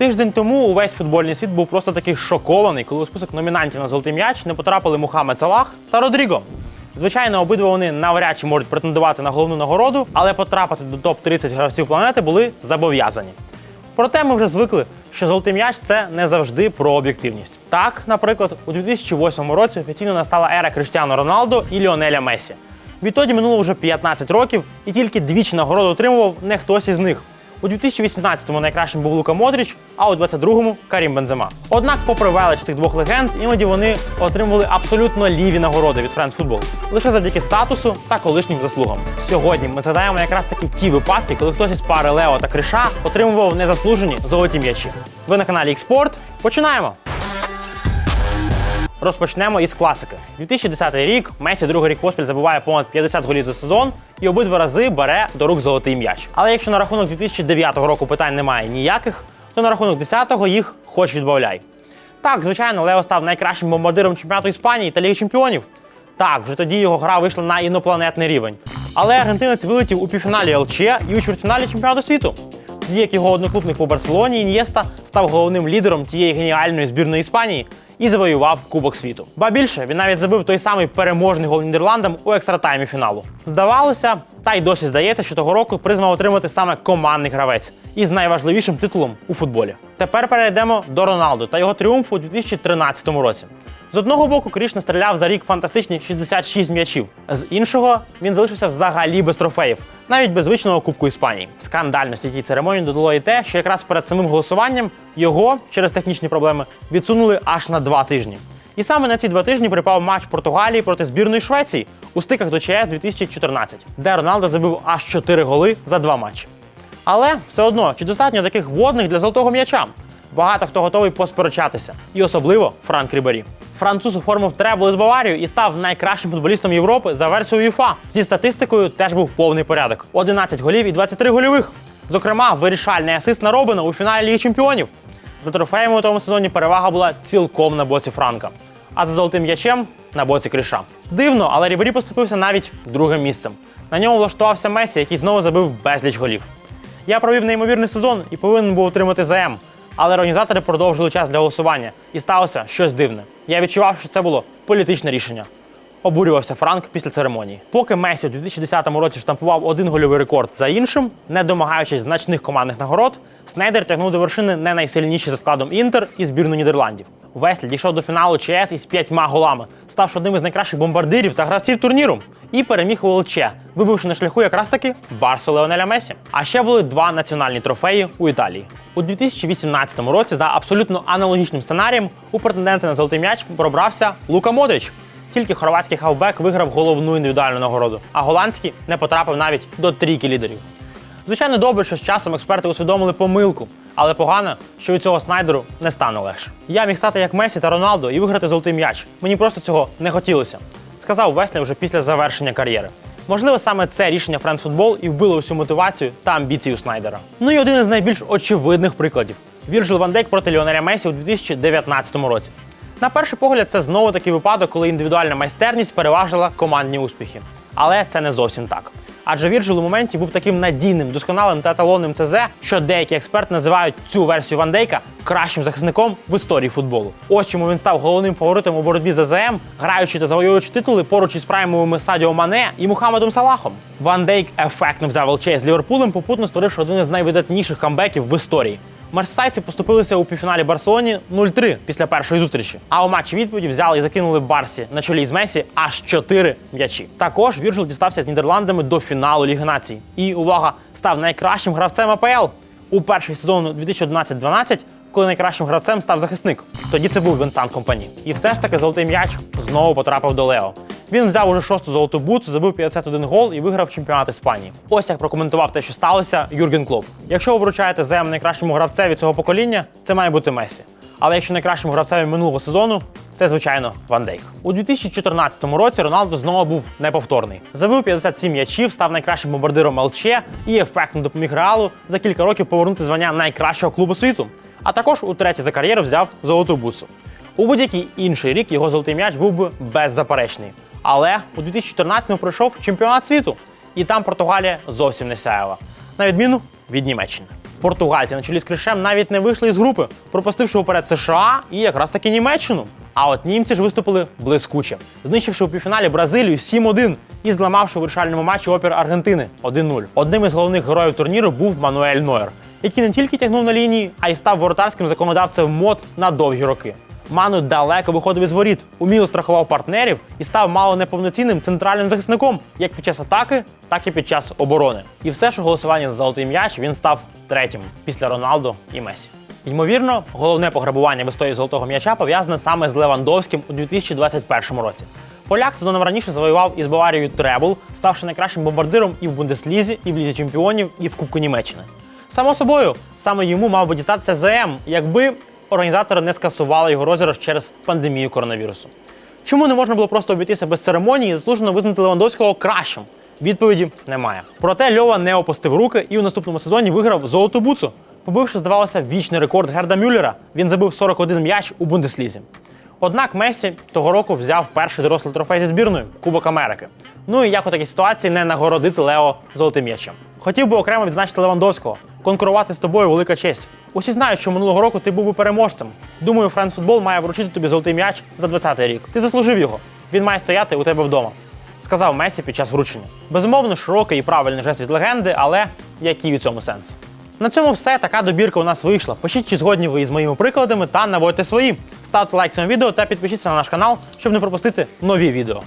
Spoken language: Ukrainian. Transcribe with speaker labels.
Speaker 1: Тиждень тому увесь футбольний світ був просто таки шокований, коли у список номінантів на золотий м'яч не потрапили Мухаммед Салах та Родріго. Звичайно, обидва вони навряд чи можуть претендувати на головну нагороду, але потрапити до топ-30 гравців планети були зобов'язані. Проте ми вже звикли, що золотий м'яч це не завжди про об'єктивність. Так, наприклад, у 2008 році офіційно настала ера Криштіану Роналдо і Ліонеля Месі. Відтоді минуло вже 15 років, і тільки двічі нагороду отримував не хтось із них. У 2018-му найкращим був Лука Модріч, а у 22-му Карім Бензема. Однак, попри велич цих двох легенд, іноді вони отримували абсолютно ліві нагороди від Френд Футбол лише завдяки статусу та колишнім заслугам. Сьогодні ми згадаємо якраз таки ті випадки, коли хтось із пари Лео та Криша отримував незаслужені золоті м'ячі. Ви на каналі Експорт. Починаємо! Розпочнемо із класики. 2010 рік Месі другий рік поспіль забиває понад 50 голів за сезон і обидва рази бере до рук золотий м'яч. Але якщо на рахунок 2009 року питань немає ніяких, то на рахунок 10-го їх хоч відбавляй. Так, звичайно, Лео став найкращим бомбардиром чемпіонату Іспанії та Ліги Чемпіонів. Так, вже тоді його гра вийшла на інопланетний рівень. Але аргентинець вилетів у півфіналі ЛЧ і у чвертьфіналі чемпіонату світу. Тоді як його одноклубник по Барселоні Ін'єста став головним лідером тієї геніальної збірної Іспанії і завоював Кубок світу. Ба більше він навіть забив той самий переможний гол Нідерландам у екстратаймі фіналу. Здавалося, та й досі здається, що того року приз мав отримати саме командний гравець із найважливішим титулом у футболі. Тепер перейдемо до Роналду та його тріумфу у 2013 році. З одного боку, Кріш настріляв за рік фантастичні 66 м'ячів. З іншого він залишився взагалі без трофеїв, навіть без звичного Кубку Іспанії. Скандальності тій церемонії додало і те, що якраз перед самим голосуванням його через технічні проблеми відсунули аж на два тижні. І саме на ці два тижні припав матч Португалії проти збірної Швеції у стиках до ЧС 2014, де Роналдо забив аж 4 голи за два матчі. Але все одно, чи достатньо таких водних для золотого м'яча? Багато хто готовий посперечатися, і особливо Франк Рібері. Француз оформив требл із Баварію і став найкращим футболістом Європи за версією УЄФА. Зі статистикою теж був повний порядок: 11 голів і 23 гольових. Зокрема, вирішальний асист на Робина у фіналі Ліги Чемпіонів. За трофеями у тому сезоні перевага була цілком на боці Франка. А за золотим м'ячем на боці Кріша. Дивно, але Рібері поступився навіть другим місцем. На ньому влаштувався Месі, який знову забив безліч голів. Я провів неймовірний сезон і повинен був отримати ЗМ. Але організатори продовжили час для голосування, і сталося щось дивне. Я відчував, що це було політичне рішення. Обурювався Франк після церемонії. Поки Месі у 2010 році штампував один гольовий рекорд за іншим, не домагаючись значних командних нагород, Снейдер тягнув до вершини не найсильніші за складом Інтер і збірну Нідерландів. Веслі дійшов до фіналу ЧС із п'ятьма голами, ставши одним із найкращих бомбардирів та гравців турніру. І переміг у ЛЧ, вибивши на шляху якраз таки Барсу Леонеля Месі. А ще були два національні трофеї у Італії. У 2018 році за абсолютно аналогічним сценарієм у претенденти на золотий м'яч пробрався Лука Модрич. Тільки хорватський хавбек виграв головну індивідуальну нагороду, а голландський не потрапив навіть до трійки лідерів. Звичайно, добре, що з часом експерти усвідомили помилку, але погано, що від цього снайдеру не стане легше. Я міг стати як Месі та Роналдо і виграти золотий м'яч. Мені просто цього не хотілося, сказав Веслі вже після завершення кар'єри. Можливо, саме це рішення France Football і вбило всю мотивацію та амбіції у Снайдера. Ну і один із найбільш очевидних прикладів: Вірджил Ван Дейк проти Ліонеля Месі у 2019 році. На перший погляд, це знову такий випадок, коли індивідуальна майстерність переважила командні успіхи. Але це не зовсім так. Адже Вірджил у моменті був таким надійним, досконалим та еталонним ЦЗ, що деякі експерти називають цю версію Ван Дейка кращим захисником в історії футболу. Ось чому він став головним фаворитом у боротьбі за ЗМ, граючи та завоюючи титули поруч із праймовими Садіо Мане і Мухаммедом Салахом. Ван Дейк ефектно взяв ЛЧ з Ліверпулем, попутно створивши один із найвидатніших камбеків в історії. Мерсайці поступилися у півфіналі Барселоні 0-3 після першої зустрічі. А у матчі відповіді взяли і закинули Барсі на чолі з Месі аж 4 м'ячі. Також Вірджил дістався з Нідерландами до фіналу Ліги Націй. І увага, став найкращим гравцем АПЛ у перший сезон 2011-12, коли найкращим гравцем став захисник. Тоді це був Венсан Компані. І все ж таки золотий м'яч знову потрапив до Лео. Він взяв уже шосту золоту бутсу, забив 51 гол і виграв чемпіонат Іспанії. Ось як прокоментував те, що сталося, Юрген Клоп. Якщо ви вручаєте ЗМ найкращому гравцеві цього покоління, це має бути Месі. Але якщо найкращим гравцеві минулого сезону, це звичайно Ван Дейк. У 2014 році Роналдо знову був неповторний. Забив 57 м'ячів, став найкращим бомбардиром ЛЧ і ефектно допоміг Реалу за кілька років повернути звання найкращого клубу світу. А також утретє за кар'єру взяв золоту бусу. У будь-який інший рік його золотий м'яч був би беззаперечний. Але у 2014-му пройшов чемпіонат світу, і там Португалія зовсім не сяяла, на відміну від Німеччини. Португальці на чолі з Кришем навіть не вийшли із групи, пропустивши уперед США і якраз таки Німеччину. А от німці ж виступили блискуче, знищивши у півфіналі Бразилію 7-1 і зламавши у вирішальному матчі опір Аргентини 1-0. Одним із головних героїв турніру був Мануель Нойер, який не тільки тягнув на лінії, а й став воротарським законодавцем мод на довгі роки. Ману далеко виходив із воріт, уміло страхував партнерів і став мало неповноцінним центральним захисником, як під час атаки, так і під час оборони. І все ж у голосуванні за золотий м'яч він став третім після Роналдо і Месі. Ймовірно, головне пограбування в історії золотого м'яча пов'язане саме з Левандовським у 2021 році. Поляк сезоном раніше завоював із Баварією требл, ставши найкращим бомбардиром і в Бундеслізі, і в Лізі чемпіонів, і в Кубку Німеччини. Само собою, саме йому мав би дістатися ЗМ, якби організатори не скасували його розіграш через пандемію коронавірусу. Чому не можна було просто обійтися без церемонії заслужено визнати Левандовського кращим? Відповіді немає. Проте Льова не опустив руки і у наступному сезоні виграв золоту буцу, побивши, здавалося, вічний рекорд Герда Мюллера. Він забив 41 м'яч у Бундеслізі. Однак Месі того року взяв перший дорослий трофей зі збірною Кубок Америки. Ну і як у такій ситуації не нагородити Лео золотим м'ячем. Хотів би окремо відзначити Левандовського. Конкурувати з тобою велика честь. Усі знають, що минулого року ти був би переможцем. Думаю, Френс Футбол має вручити тобі золотий м'яч за 20-й рік. Ти заслужив його. Він має стояти у тебе вдома. Сказав Месі під час вручення. Безумовно, широкий і правильний жест від легенди, але який у цьому сенс? На цьому все. Така добірка у нас вийшла. Пишіть, чи згодні ви із моїми прикладами та наводьте свої. Ставте лайк цьому відео та підпишіться на наш канал, щоб не пропустити нові відео.